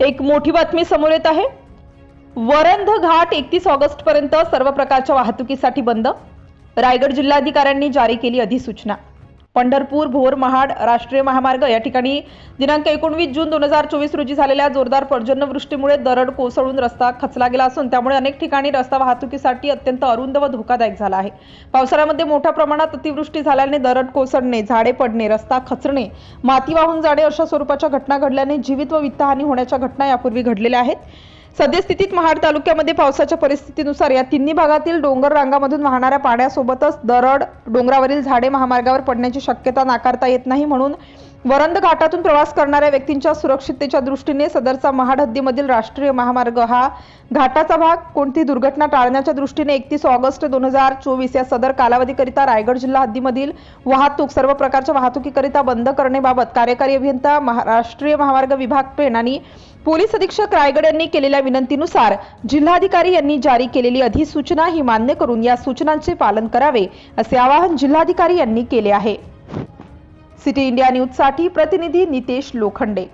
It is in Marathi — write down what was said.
एक मोठी बातमी समोर येत आहे. वरंध घाट एकतीस ऑगस्ट पर्यंत सर्व प्रकारच्या वाहतुकीसाठी बंद. रायगड जिल्हाधिकाऱ्यांनी जारी केली अधिसूचना. पंढरपूर भोर महाड राष्ट्रीय महामार्ग या ठिकाणी दिनांक एकोणवीस जून दोन हजार चोवीस रोजी झालेल्या जोरदार पर्जन्यवृष्टीमुळे दरड कोसळून रस्ता खचला गेला असून त्यामुळे अनेक ठिकाणी रस्ता वाहतुकीसाठी अत्यंत अरुंद व धोकादायक झाला आहे. पावसाळ्यामध्ये मोठ्या प्रमाणात अतिवृष्टी झाल्याने दरड कोसळणे झाडे पडणे रस्ता खचणे माती वाहून जाणे अशा स्वरूपाच्या घटना घडल्याने जीवित व वित्तहानी होण्याच्या घटना यापूर्वी घडलेल्या आहेत. सद्यस्थितीत महाड तालुक्यामध्ये पावसाच्या परिस्थितीनुसार या तिन्ही भागातील डोंगर रांगामधून वाहणाऱ्या पाण्यासोबतच दरड डोंगरावरील झाडे महामार्गावर पडण्याची शक्यता नाकारता येत नाही म्हणून वरंद घाटातून प्रवास करणाऱ्या व्यक्तींच्या सुरक्षिततेच्या दृष्टीने सदरचा महाडहद्दीमधील राष्ट्रीय महामार्ग हा घाटाचा भाग कोणती दुर्घटना टाळण्याच्या दृष्टीने एकतीस ऑगस्ट दोन हजार चोवीस या सदर कालावधीकरिता रायगड जिल्हा हद्दीमधील वाहतूक सर्व प्रकारच्या वाहतुकीकरिता बंद करण्याबाबत कार्यकारी अभियंता महाराष्ट्रीय महामार्ग विभाग पेण आणि पोलीस अधीक्षक रायगड यांनी केलेल्या विनंतीनुसार जिल्हाधिकारी यांनी जारी केलेली अधिसूचना ही मान्य करून या सूचनांचे पालन करावे असे आवाहन जिल्हाधिकारी यांनी केले आहे. सिटी इंडिया न्यूजसाठी प्रतिनिधी नितेश लोखंडे.